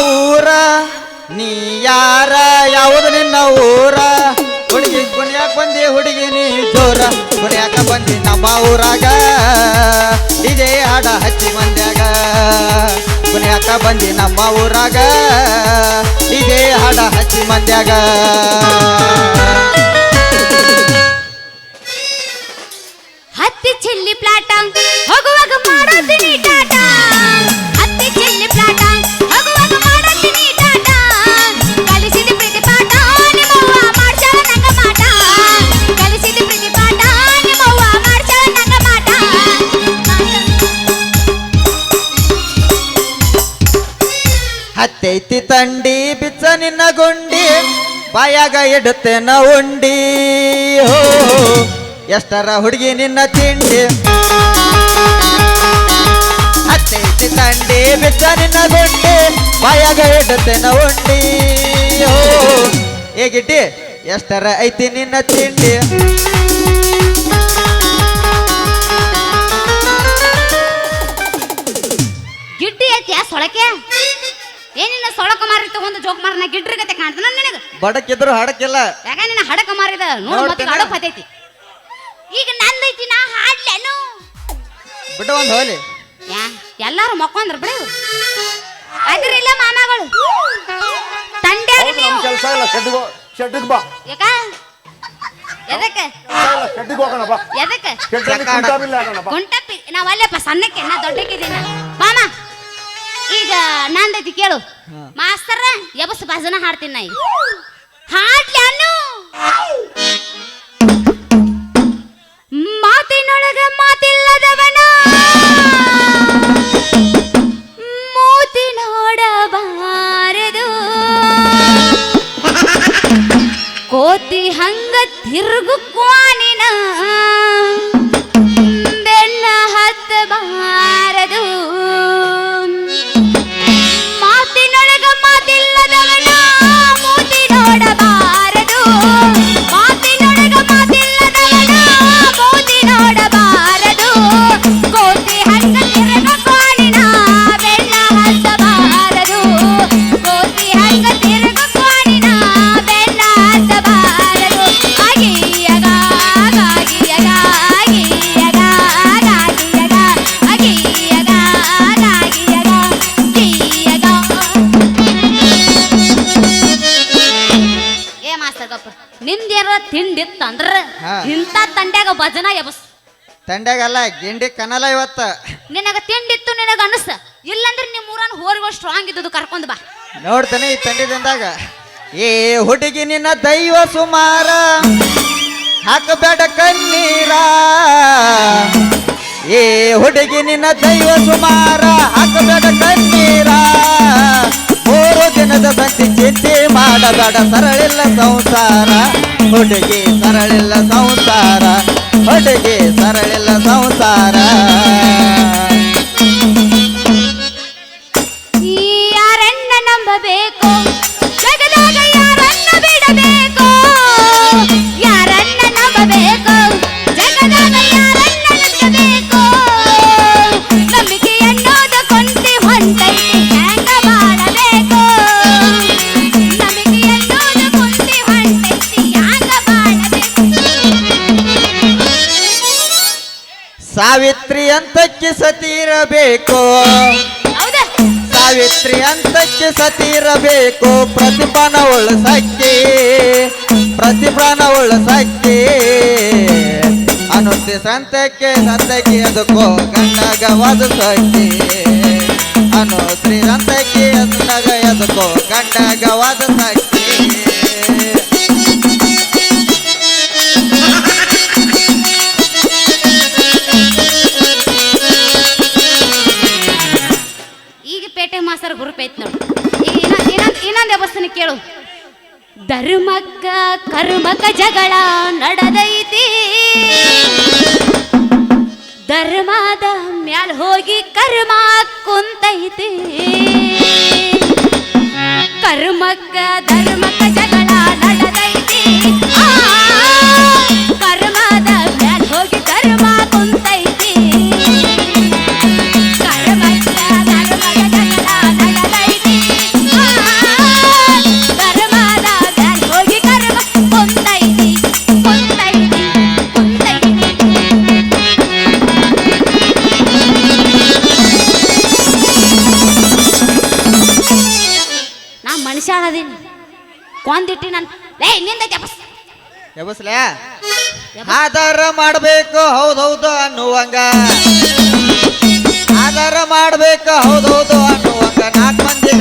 ಯಾವೂರ ನೀ ಯಾರ? ಯಾವುದು ನಿನ್ನ ಊರ? ಹುಡುಗಿ ಕುಣಿಯಾಕ ಬಂದಿ, ಹುಡುಗಿ ನೀ ಜೋರ ಕುಣಿಯಾಕ ಬಂದಿ ನಮ್ಮ ಊರಾಗ. ಇದೇ ಹಾಡ ಹಚ್ಚಿ ಮಂದ್ಯಾಗ ಕುಣಿಯಾಕ ಬಂದಿ ನಮ್ಮ ಊರಾಗ. ಇದೇ ಹಾಡ ಹಚ್ಚಿ ಮಂದ್ಯಾಗ ಬಾಯಾಗ ಇಡುತ್ತೇನ ಉಂಡಿ. ಹೋ, ಎಷ್ಟರ ಹುಡುಗಿ ನಿನ್ನ ತಿಂಡಿ. ಅತ್ತೆ ತಂಡಿ ಬಿದ್ದ ನಿನ್ನ ಗುಂಡಿ. ಬಾಯಾಗ ಇಡುತ್ತೇನ ಉಂಡಿ. ಹೋ, ಏ ಗಿಡ್ಡಿ, ಎಷ್ಟರ ಐತಿ ನಿನ್ನ ತಿಂಡಿ. ಗಿಡ್ಡಿ ಐತಿಯಾ ಸೊಳಕೆ ಏನಿಲ್ಲ ಸೊಳಕ ಮಾರಿ ತಗೊಂಡು ಜೋಕ್ ಮಾರನ ಗಿಡ್ರಿ ಗತೆ ಕಾಣ್ತಾನ ನಿನಗೆ. ಬಡಕಿದ್ರು ಹಡಕಿಲ್ಲ. ಯಾಕ ನಿನ್ನ ಹಡಕ ಮಾರಿದ? ನೋಡ್ ಮತ್ತೆ ನೋಡ್ತೇನೆ. ಪತೈತಿ ಹತ್ತೈತಿ ಈಗ ನಂದೈತಿ ನಾ ಹಾಡ್ಲೇನು? ಬಿಟ್ಟು ಒಂದು ಹೋಲಿ. ಯಾ ಎಲ್ಲಾರು ಮಕ್ಕೊಂದ್ರ ಬಿಡು. ಅದ್ರಿಲ್ಲ ಮಾಮಾಗಳು. ತಂಡೆ ಹೌದು, ನೀವು. ನಮ್ ಕೆಲಸ ಇಲ್ಲ ಶೆಡ್ಗೋ ಶೆಡ್ಗೆ ಬಾ. ಯಾಕ? ಎದಕ್ಕೆ? ಶೆಡ್ಗೆ ಹೋಗೋಣ ಬಾ. ಎದಕ್ಕೆ? ಬಾ. ಗುಂಟಪ್ಪಿ ನಾವಲ್ಲಪ್ಪ ಸಣ್ಣಕ್ಕೆ ನಾ ದೊಡ್ಡಕ್ಕಿದ್ದೀನಿ. ಈಗ ನಂದೈತಿ ಕೇಳು. ಮಾಸ್ತರ ಎಬಸ್ ಭಜನ ಹಾಡ್ತೀನಿ ನಾ ಈಗ ಹಾಡ್ಲಿ ಮೂತಿ ಏ ನಿಂದ್ಯಾರ ತಿಂಡಿತ್ತಂದ್ರ ಹಾ. ಇಂಥ ತಂಡ್ಯಾಗ ಭಜನ ಎಬಸ್. ತಂಡ್ಯಾಗಲ್ಲ ಗಿಂಡಿ ಕನಲ ಇವತ್ತ. ನಿನಗ ತಿಂಡಿತ್ತು ನಿನಗ ಅನಸ. ಇಲ್ಲಂದ್ರೆ ನಿಮ್ ಊರನ್ ಹೋರಿಗಳು ಸ್ಟ್ರಾಂಗ್ ಇದ್ದದು ಕರ್ಕೊಂಡ್ ಬಾ. ನೋಡ್ತಾನೆ ಈ ತಂಡಿದಿಂದಾಗ. ಏ ಹುಡುಗಿ ನಿನ್ನ ದೈವ ಸುಮಾರ. ಹಾಕಬೇಡ ಕಣ್ಣೀರ. ಏ ಹುಡುಗಿ ನಿನ್ನ ದೈವ ಸುಮಾರ. ಹಾಕಬೇಡ ಕಣ್ಣೀರ. ದಿನದ ಸಂತಿ ಚಿಂತೆ ಮಾಡಬೇಡ, ಸರಳಿಲ್ಲ ಸಂಸಾರ. ಹುಡುಗಿ ಸರಳಿಲ್ಲ ಸಂಸಾರ ಹುಡುಗಿ ಸರಳಿಲ್ಲ ಸಂಸಾರ. ಈ ಯಾರನ್ನ ನಂಬಬೇಕು? ಸಾವಿತ್ರಿ ಅಂತಕ್ಕೆ ಸತಿರಬೇಕು. ಸಾವಿತ್ರಿ ಅಂತಕ್ಕೆ ಸತಿರಬೇಕು. ಪ್ರತಿಭಾನ ಉಳಿಸಕ್ಕೆ ಪ್ರತಿಭಾನ ಉಳಿಸಕ್ಕೆ ಅನುತಿ ಸಂತಕ್ಕೆ ಸಂತಕ್ಕೆ ಅದಕ್ಕೋ ಗಂಡಗವಾದ ಸಕ್ಕೆ. ಅನು ಶ್ರೀರಂತಕ್ಕೆ ಅಂದಾಗ ಅದಕ್ಕೋ ಗಂಡಗವಾದ ಸಕ್ಕೆ. ಗ್ರೂಪ್ ಐತ್ ಇನ್ನೊಂದ್ ವ್ಯವಸ್ಥೆನ ಕೇಳು. ಧರ್ಮಕ್ಕ ಕರ್ಮಕ ಜಗಳ ನಡದೈತಿ. ಧರ್ಮದ ಮ್ಯಾಲ್ ಹೋಗಿ ಕರ್ಮ ಕುಂತೈತಿ. ಕರ್ಮಕ್ಕ ಧರ್ಮಕ್ಕ ಮನುಷ್ಯ ಅದೀನಿ ಕೊಂದಿಟ್ಟಿ ನಾನು ಲೇ ನಿಂದ ಎಬಸ್ಲೇ ಆಧಾರ ಮಾಡಬೇಕು ಹೌದೌದು ಅನ್ನುವಂಗ. ಆಧಾರ ಮಾಡಬೇಕು ಹೌದೌದು ಅನ್ನುವಂಗ. ನಾಲ್ಕು ಮಂದಿ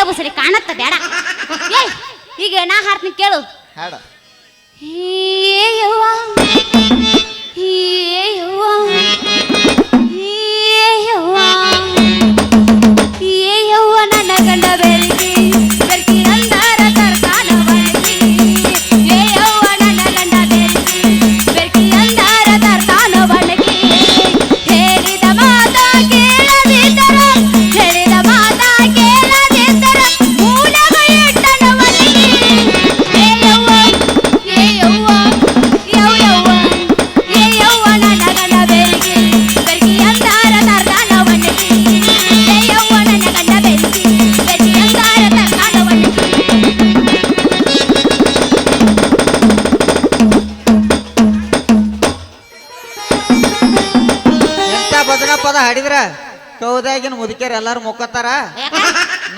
ಐತಿ ಎಲ್ಲಿ ಸರಿ ಕಾಣತ್ತ ಬೇಡ. ಈಗ ನಾ ಹಾಡ್ತೀನಿ ಕೇಳು. ಹಾಡ. ಏ ಯವ್ವ ಏ ಯವ್ವ. ಕೌದಾಗಿನ ಮುದುಕ್ಯಾರ ಎಲ್ಲಾರು ಮುಕ್ಕತ್ತಾರ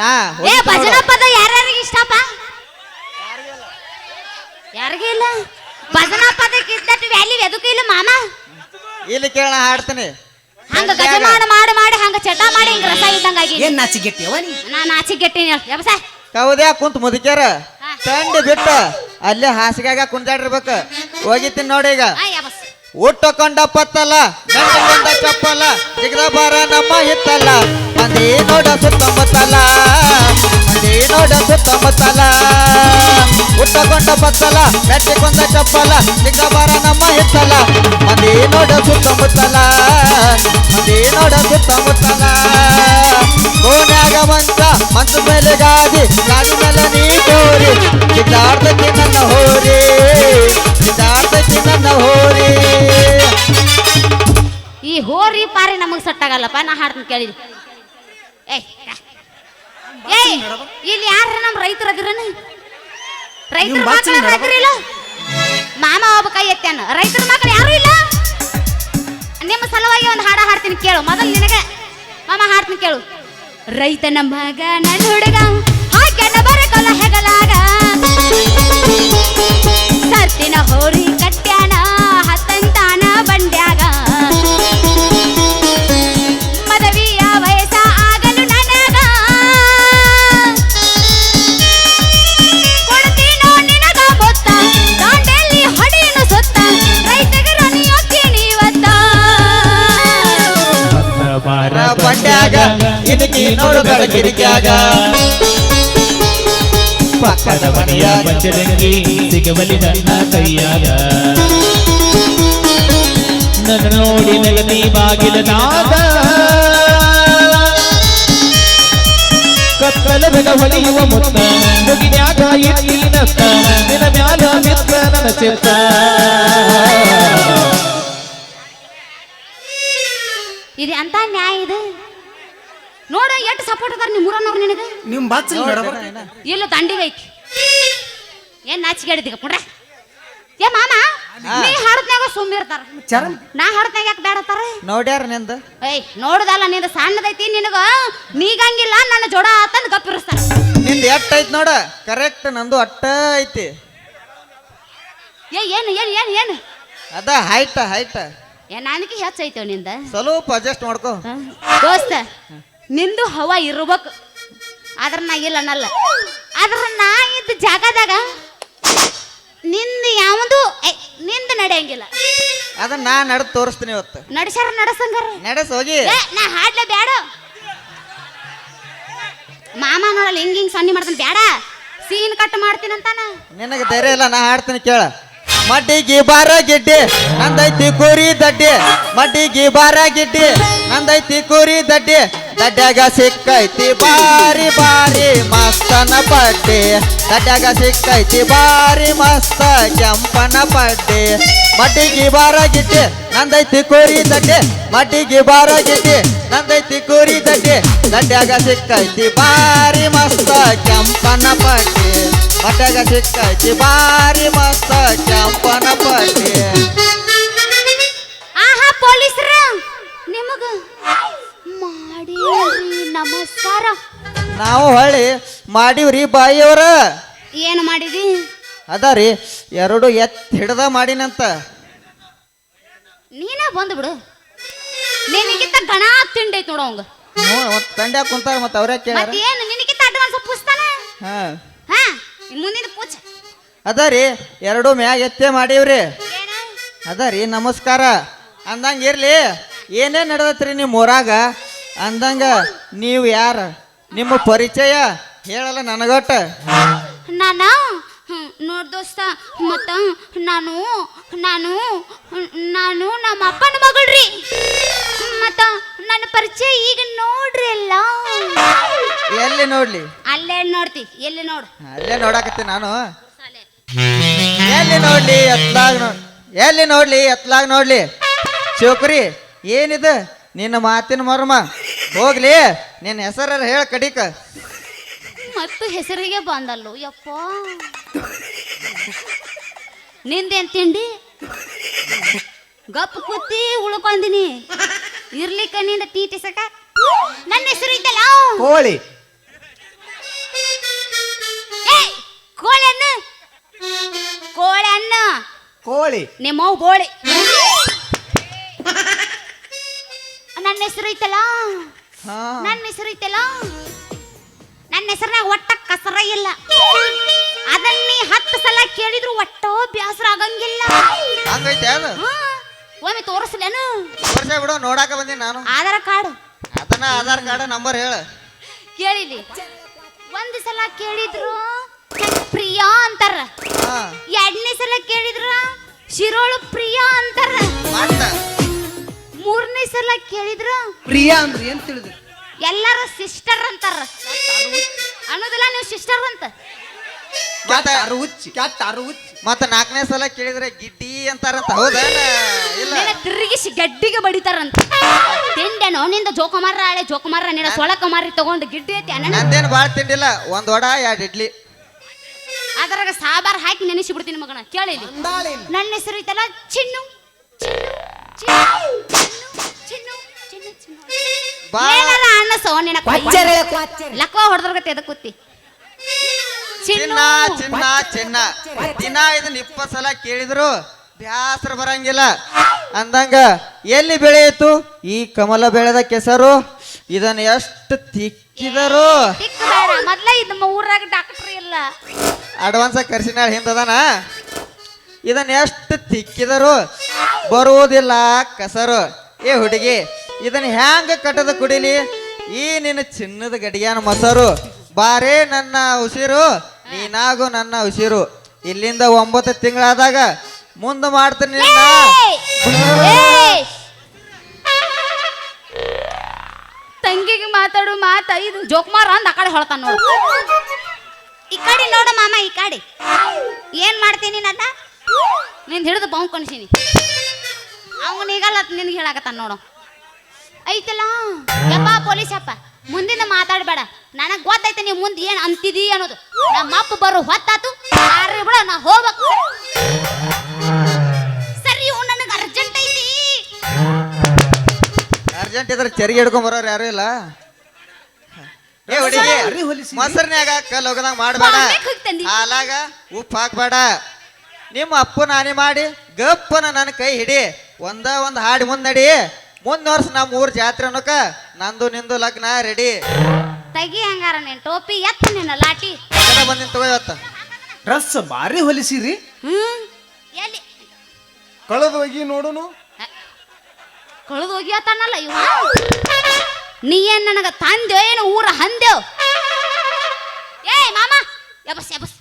ನಾ ಏ ಭಜನಾ ಪದ ಯಾರ್ಯಾರಿಗೆ ಇಷ್ಟಪ್ಪ? ಯಾರಿಗೆ ಇಲ್ಲ? ಭಜನಾ ಪದಕ್ಕೆ ಇದ್ದಟ್ಟು ವ್ಯಾಲ್ಯೂ ಎದಕ್ಕೂ ಇಲ್ಲ ಮಾಮ? ಇಲ್ಲಿ ಕೇಳ ಹಾಡ್ತೀನಿ. ಹಂಗ ಗಜಮಾನ ಮಾಡಿ ಮಾಡಿ ಹಂಗ ಚಟ ಮಾಡಿ ಹಿಂಗ ರಸ ಇದ್ದಂಗಾಗಿ ಏನ್ ನಾಚಿಗೆಟ್ಟಿಯವ ನೀ? ನಾ ನಾಚಿ ಗೆಟ್ಟಿನಿ ಯಬಸ ಕೌದ್ಯಾ ಕುಂತ ಮುದುಕ್ಯಾರ? ತಂಡ ತಂಡಿ ಬಿಟ್ಟು. ಅಲ್ಲೇ ಹಾಸಿಗೆಗ ಕುಂತಾಡಿರ್ಬೇಕು ಹೋಗಿತ್ತೀನಿ ನೋಡಿ ಈಗ. ಆ ಯಬಸ್ ಊಟಕೊಂಡ ಚಪ್ಪಲ ಜಿಗದ ಬಾರ ನಮ್ಮ ಹಿತ್ತಲ್ಲ. ಮಂದಿ ನೋಡ ಸುತ್ತಮುತ್ತಲ ಮಂದಿ ನೋಡ ಸುತ್ತಮುತ್ತಲ. ಹುಟ್ಟಕೊಂಡ ಬತ್ತಲ ಮೆಟ್ಟಿಕೊಂಡ ಚಪ್ಪಲ ಜಿಗದ ಬಾರ ನಮ್ಮ ಹಿತ್ತಲ್ಲ ಮಂದಿ ನೋಡ ಸುತ್ತಮುತ್ತಲ ಮಂದಿ ನೋಡ ಸುತ್ತಮುತ್ತಲ. ಕೋನ್ಯಾಗ ಮಂಚ ಮಂಚ ಮೇಲೆ ಗಾದಿ ಗಾದಿ ಮೇಲೆ ನೀ ತೋರಿ. ಸಿದ್ಧಾರ್ಥಕ್ಕೆ ನನ್ನ ಹೋರಿ, ಸಿದ್ಧಾರ್ಥಕ್ಕೆ ನನ್ನ ಹೋರಿ. ಈ ಹೋರಿ ಪಾರಿ ನಮಗೆ ಸಟ್ಟಾಗಲ್ಲಪ್ಪ, ನಾ ಹಾಡ್ತೀನಿ ಕೇಳಿದ್ವಿ ಏಯ್ ಇಲ್ಲಿ ಯಾರ ನಮ್ಮ ರೈತರ ಅದಿರನ? ರೈತರ ಮಕ್ಕಳು ಮಾಮ ಒಬ್ಬ ಕೈ ಎತ್ತಾನ ರೈತರ ಮಕ್ಕಳು ಯಾರು ಇಲ್ಲ? ನಿಮ್ಮ ಸಲುವಾಗಿ ಒಂದು ಹಾಡ ಹಾಡ್ತೀನಿ ಕೇಳು. ಮೊದಲು ನಿನಗೆ. ಮಾಮ ಹಾಡ್ತೀನಿ ಕೇಳು. ರೈತನ ಮಗ ನನ್ನ ಹುಡುಗ ಹಾಕ್ಯಾನ ಬರಕಲ್ಲ ಹೆಗಲಾಗ. ಸರ್ತಿನ ಹೋರಿ ಕಟ್ಟ್ಯಾನ ಹತ್ತಂತಾನ ಬಂಡ್ಯಾಗ ಬಂಡ್ಯಾಗ ಇಣಕಿ ನೋಡು ಬೆಳಕಿರಿಕ್ಯಾಗ ಪಕ್ಕದ ಮನೆಯ ಪಂಚರಂಗಿ ಸಿಗಬಲಿ ನನ್ನ ಕೈಯಾಗ. ನನ್ನ ನೋಡಿ ನಗದಿ ಬಾಗಿಲ ನಾದ. ಕತ್ತಲ ಬೆಗ ಹೊಳೆಯುವ ಮುತ್ತ ಮುಗಿನ್ಯಾಗ ಇಟ್ಟಿನತ್ತ ನಿನ ಮ್ಯಾಲ ಮಿತ್ರ ನನ್ನ ಚಿತ್ತ. ಇದು ಅಂತ ನ್ಯಾಯ ಇದು? ನೋಡ ಎಷ್ಟು ಸಪೋರ್ಟ್ ಅದಾರ ನಿಮ್ಮ ಊರನ್ನವ್ರು ನಿನಗೆ? ನಿಮ್ಮ ಬಾಚಲ್ ನಡಬ ಇಲ್ಲ ದಂಡಿಗೆ ಐತಿ. ಏನ್ ನಾಚಿಗೆಡಿದಿಗ ಪುಡ್ರ? ಏ ಮಾಮ ನೀ ಹಾಡತ್ನಾಗ ಸುಮ್ಮಿರ್ತಾರ ಚರಂ ನಾ ಹಾಡತ್ನಾಗ ಯಾಕೆ ಬೇಡತ್ತಾರ ನೋಡ್ಯಾರ ನಿಂದ? ಏಯ್ ನೋಡದಲ್ಲ ನಿಂದ ಸಣ್ಣದೈತಿ ನಿನಗ. ನೀಗಂಗಿಲ್ಲ ನನ್ನ ಜೋಡ ಆತಂದ್ ಗಪ್ಪಿರಿಸ್ತಾರ. ನಿಂದ ಎಟ್ ಐತಿ ನೋಡ? ಕರೆಕ್ಟ್ ನಂದು ಅಟ್ಟ ಐತಿ. ಏ ಏನು ಏನು ಏನು ಏನು? ಅದ ಹೈಟ್ ಹೈಟ್ ಏ ನನಗೆ ಹೆಚ್ಚೈತೇವ್ನಿಂದ. ಸ್ವಲ್ಪ ಅಡ್ಜಸ್ಟ್ ಮಾಡ್ಕೋ? ದೋಸ್ತ ನಿಂದು ಹವಾ ಇರ್ಬೇಕು. ಆದ್ರ ನಾ ಇಲ್ಲ ಅನ್ನಲ್ಲ. ಆದ್ರ ನಾ ಇದ್ದ ಜಾಗದಾಗ ನಿಂದು ಯಾವುದು ನಿಂದ ನಡೆಯಂಗಿಲ್ಲ. ಅದ ನಾ ನಡೆದು ತೋರಿಸ್ತೀನಿ ಇವತ್ತು. ನಡ್ಸ್ಯಾರ ನಡಸಂಗಾರ? ನಡೆಸ್ ಹೋಗಿ. ಏ ನಾ ಹಾಡ್ಲೆ ಬೇಡ ಮಾಮ ನೋಡಲ್ಲ ಹಿಂಗ್ ಹಿಂಗ್ ಸನ್ನಿ ಮಾಡ್ತೀನಿ. ಬೇಡ ಸೀನ್ ಕಟ್ ಮಾಡ್ತೀನಂತಾನ. ನಿನಗೆ ಧೈರ್ಯ ಇಲ್ಲ ನಾ ಹಾಡ್ತೀನಿ ಕೇಳ. ಮಡ್ಡಿಗೆ ಬಾರ ಗಿಡ್ಡಿ ನಂದೈತಿ ಕೂರಿ ದಡ್ಡಿ. ಮಡ್ಡಿಗೆ ಬಾರ ಗಿಡ್ಡಿ ನಂದೈತಿ ಕೂರಿ ದಡ್ಡಿ. ದಡ್ಡ್ಯಾಗ ಸಿಕ್ಕೈತಿ ಬಾರಿ ಬಾರಿ ಮಸ್ತನ ಪಡ್ಡಿ. ದಡ್ಡಗ ಸಿಕ್ಕೈತಿ ಬಾರಿ ಮಸ್ತ ಕೆಂಪನ ಪಡ್ಡೆ. ಮಡ್ಡಿಗೆ ಬಾರ ಗಿಡ್ಡಿ ನಂದೈತಿ ಕೋರಿ ದಡ್ಡೆ. ಮಡ್ಡಿಗೆ ಬಾರ ಗಿಡ್ಡಿ ನಂದೈತಿ ಕೋರಿ ದಡ್ಡೆ. ದಡ್ಡಗ ಸಿಕ್ಕೈತಿ ಬಾರಿ ಮಸ್ತ ಕೆಂಪನ ಪಡ್ಡೆ. ಮಡ್ಯಾಗ ಸಿಕ್ಕೈತಿ ಬಾರಿ ಮಸ್ತ ಕೆಂಪನ ಪಡ್ಡೆ ಆಹಾ ಪೊಲೀಸ್ರ ನಿಮಗ ಮಾಡಿ ನಮಸ್ಕಾರ. ನಾವು ಹೊಳ್ಳಿ ಮಾಡೀವ್ರಿ ಬಾಯಿಯವ್ರ. ಏನು ಮಾಡಿದಿ? ಅದಾರಿ ಎರಡು ಎತ್ ಹಿಡ್ದ ಮಾಡಿನಂತ. ನೀನೇ ಬಂದು ಬಿಡು. ನಿನಗಿಂತ ಗಣ ತಿಂಡಿ ಐತ್ ನೋಡು ಅವಂಗ. ತಂಡ್ಯಾಗ ಕುಂತಾರ ಮತ್ತೆ ಅವ್ರೇ ಕೇಳ ಏನು ನಿನಗಿಂತ ಅಡ್ವಾನ್ಸ್ ಪುಸ್ತಾನ ಹಾ. ಹಾ. ಮುಂದಿನ ಪೂಜೆ. ಅದ ರೀ ಎರಡು ಮ್ಯಾಗ ಎತ್ತೆ ಮಾಡೀವ್ರಿ. ಅದ ರೀ ನಮಸ್ಕಾರ. ಅಂದಂಗ ಇರ್ಲಿ ಏನೇ ನಡೆದತ್ರಿ ನಿಮ್ಮ ಊರಾಗ ಅಂದಂಗ ನೀವು ಯಾರ? ನಿಮ್ಮ ಪರಿಚಯ ಹೇಳಲ್ಲ ನನಗೊಟ್ಟ. ನಾನು? ನೋಡ್ ದೋಸ್ತ ಮತ್ತ ನಾನು ನಾನು ನಾನು ನಮ್ಮ ಅಪ್ಪನ ಮಗಳ್ರಿ. ಮತ್ತ ನನ್ನ ಪರಿಚಯ ಈಗ ನೋಡ್ರಿ ಎಲ್ಲ ಎಲ್ಲಿ ನೋಡ್ಲಿ? ಅಲ್ಲೇ ನೋಡ್ತಿ ಎಲ್ಲಿ ನೋಡು. ಅಲ್ಲೇ ನೋಡಾಕತ್ತಿ ನಾನು. ಎಲ್ಲಿ ನೋಡ್ಲಿ ಎತ್ಲಾಗ ನೋಡ್ ಎಲ್ಲಿ ನೋಡ್ಲಿ ಎತ್ಲಾಗ ನೋಡ್ಲಿ. ಚೋಕ್ರಿ ಏನಿದು? ನಿನ್ನ ಮಾತಿನ ಮರ್ಮ. ಹೋಗ್ಲಿ ನಿನ್ನ ಹೆಸರ ಹೇಳ ಕಡಿಕ. ಮತ್ತು ಹೆಸರಿಗೆ ಬಂದಲ್ಲು ಯಪ್ಪ. ನಿಂದೇನ್ ತಿಂಡಿ? ಗಪ್ ಕುತ್ತಿ ಉಳ್ಕೊಂಡಿನಿ. ಇರ್ಲಿಕ್ಕ ಕಣ್ಣಿಂದ ಟೀ ಟಿಸಕ ನನ್ನ ಹೆಸರು ಇದ್ದಲ್ಲ ಕೋಳಿ. ಕೋಳಿ ಅನ್ನ ಕೋಳಿ ಅನ್ನ ಕೋಳಿ. ನಿಮ್ಮವ್ ಬೋಳಿ ನನ್ನ ಹೆಸರು ಐತಲ್ಲ? ಹಾ. ನನ್ನ ಹೆಸರು ಐತಲ್ಲ? ನನ್ನ ಹೆಸರಿನಾಗ ಒಟ್ಟ ಕಸರ ಇಲ್ಲ. ಅದನ್ನ ನೀ ಹತ್ತು ಸಲ ಕೇಳಿದ್ರು ಒಟ್ಟ ಬ್ಯಾಸರ ಆಗಂಗಿಲ್ಲ. ಹಂಗೈತೆ ಒಮ್ಮೆ ತೋರಿಸ್ಲೇನು ವರ್ಷ ಬಿಡು ನೋಡಾಕ ಬಂದೀನಿ ನಾನು. ಆಧಾರ ಕಾರ್ಡ್. ಅದನ್ನ ಆಧಾರ್ ಕಾರ್ಡ್ ನಂಬರ್ ಹೇಳ. ಕೇಳಿಲಿ. ಒಂದು ಸಲ ಕೇಳಿದ್ರು ಪ್ರಿಯಾ ಅಂತಾರ. ಎರಡನೇ ಸಲ ಕೇಳಿದ್ರ ಶಿರೋಳು ಪ್ರಿಯಾ ಅಂತಾರ. ಮೂರನೇ ಸಲ ಕೇಳಿದ್ರ ಪ್ರಿಯಾ ಅಂದ್ರೆ ಏನ್ ತಿಳಿದ್ರು? ಎಲ್ಲರೂ ಸಿಸ್ಟರ್ ಅಂತಾರ. ಅನ್ನೋದಿಲ್ಲ ನೀವು ಸಿಸ್ಟರ್ ಅಂತ. ಅರು ಹುಚ್ಚಿ ಕ್ಯಾಟ್ ಅರು ಹುಚ್ಚಿ ಮತ್ತ ನಾಲ್ಕನೇ ಸಲ ಕೇಳಿದ್ರೆ ಗಿಡ್ಡಿ ಅಂತಾರಂತ. ಹೌದಾ ಇಲ್ಲ. ನಿನ್ನ ತಿರುಗಿಸಿ ಗಡ್ಡಿಗೆ ಬಡಿತಾರಂತ. ತಿಂಡೆನೋ ನಿಂದ ಜೋಕುಮಾರ ಹಳೆ ಜೋಕುಮಾರ ನೀನ ಸೊಳಕ ಮಾರಿ ತಗೊಂಡು ಗಿಡ್ಡಿ ಐತಿ ಅಣ್ಣ ನಂದೇನು ಭಾಳ ತಿಂಡಿಲ್ಲ ಒಂದ್ ವಡ ಎರಡು ಇಡ್ಲಿ. ಅದ್ರಾಗ ಸಾಂಬಾರ್ ಹಾಕಿ ನೆನೆಸಿ ಬಿಡ್ತೀನಿ ಮಗನ ಕೇಳಿಲಿ ನನ್ನ ಹೆಸರು ಐತಲ್ಲ ಚಿನ್ನು. ಚಿನ್ನು ಚಿನ್ನು ಚಿನ್ನು ಚಿನ್ನು ಚಿನ್ನು. ಬಾ. ಲಕ್ವ ಹೊಡೆದ್ರಗತ್ತೆ ಅದಕ್ಕೆ ಕೂತಿ ಚಿನ್ನ. ಚಿನ್ನ ಚಿನ್ನ ದಿನ ಇದನ್ನ ಇಪ್ಪತ್ ಸಲ ಕೇಳಿದ್ರು ಬ್ಯಾಸರ ಬರಂಗಿಲ್ಲ. ಅಂದಂಗ ಎಲ್ಲಿ ಬೆಳೆಯಿತು? ಈ ಕಮಲ ಬೆಳೆದ ಕೆಸರು. ಇದನ್ನ ಎಷ್ಟು ತಿಕ್ಕಿದರು? ತಿಕ್ಕ ಬೇಡ ಮೊದ್ಲ ಇದು ನಮ್ಮ ಊರಾಗ ಡಾಕ್ಟರ್ ಇಲ್ಲ. ಅಡ್ವಾನ್ಸ್ ಕರ್ಸಿನಾಳ ಹಿಂದದಾನ ಇದನ್ನ ಎಷ್ಟು ತಿಕ್ಕಿದರು? ಬರುವುದಿಲ್ಲ ಕಸರು. ಏ ಹುಡುಗಿ ಇದನ್ನ ಹ್ಯಾಂಗ ಕಟ್ಟದ ಕುಡಿಲಿ? ಈ ನಿನ್ನ ಚಿನ್ನದ ಗಡಿಯಾನ ಮೊಸರು. ಬಾರೇ ನನ್ನ ಉಸಿರು. ನೀನಾಗು ನನ್ನ ಉಸಿರು. ಇಲ್ಲಿಂದ ಒಂಬತ್ತು ತಿಂಗಳಾದಾಗ ಮುಂದೆ ಮಾಡ್ತೀನಿ! ತಂಗಿಗೆ ಮಾತಾಡು ಮಾತ ಇದು ಜೋಕ್ಮಾರ ಅಂದ ಆ ಕಡೆ ಹೊಳ್ತಾನ ನೋಡು. ಈ ಕಡೆ ನೋಡು ಮಾಮ ಈ ಕಡೆ. ಏನ್ ಮಾಡ್ತೀನಿ ನನ್ನ ನಿನ್ ಹಿಡಿದು ಬಾವು ಕಣ್ಸೀನಿ. ಅವನಿಗಲ್ಲ ನಿನ್ಗೆ ಹೇಳಾಕತ್ತಾನ ನೋಡು. ಐತಲ್ಲ? ಯಪ್ಪ ಪೊಲೀಸ್ ಅಪ್ಪ ಮುಂದಿನ ಮಾತಾಡಬೇಡ. ನನಗ್ ಗೊತ್ತೈತೆ ನೀವು ಮುಂದೆ ಏನು ಅಂತಿದೀ ಅನ್ನೋದು. ನಮ್ಮ ಅಪ್ಪ ಬರು ಹೊತ್ತಾತು ಯಾರು ಬಿಡ ನಾ ಹೋಗ್ಬೇಕು. ಸರಿ ಇವ್ ನನಗೆ ಅರ್ಜೆಂಟ್ ಐತಿ. ಅರ್ಜೆಂಟ್ ಇದ್ರೆ ಚರಿಗೆ ಹಿಡ್ಕೊಂಡ್ ಬರೋರು ಯಾರು ಇಲ್ಲ. ಏ ಹುಡುಗಿ. ಮೊಸರ್ನ್ಯಾಗ ಕಲ್ ಹೋಗದಂಗ ಮಾಡಬೇಡ. ಹಾಲಾಗ ಉಪ್ಪು ಹಾಕ್ಬೇಡ. ನಿಮ್ಮ ಅಪ್ಪನ ಹಾನಿ ಮಾಡಿ ಗಪ್ಪನ ನನ್ನ ಕೈ ಹಿಡಿ ಒಂದ ಒಂದು ಹಾಡಿ ಮುಂದೆ ನಡಿ ಮುಂದ್ ವರ್ಷ ನಮ್ಮ ಊರ್ ಜಾತ್ರೆ ಅನ್ನೋಕ ನಂದು ನಿಂದು ಲಗ್ನ ರೆಡಿ ತೆಗಿ ಹಂಗಾರ ನಿನ್ ಟೋಪಿ ಎತ್ತ ನಿನ್ನ ಲಾಟಿ ಬಂದಿನ ತಗೋ ಡ್ರೆಸ್ ಬಾರಿ ಹೊಲಿಸಿರಿ. ಹ್ಮ್. ಎಲ್ಲಿ? ಕಳೆದ ಹೋಗಿ ನೋಡುನು. ಕಳೆದ ಹೋಗಿ ಅತ್ತಾನಲ್ಲ ಇವ? ನೀ ಏನ್ ನನಗ ತಂದೆ ಏನು ಊರ ಹಂದೆವ್ ಏ ಮಾಮ ಎಬಸ್ ಯಬಸ್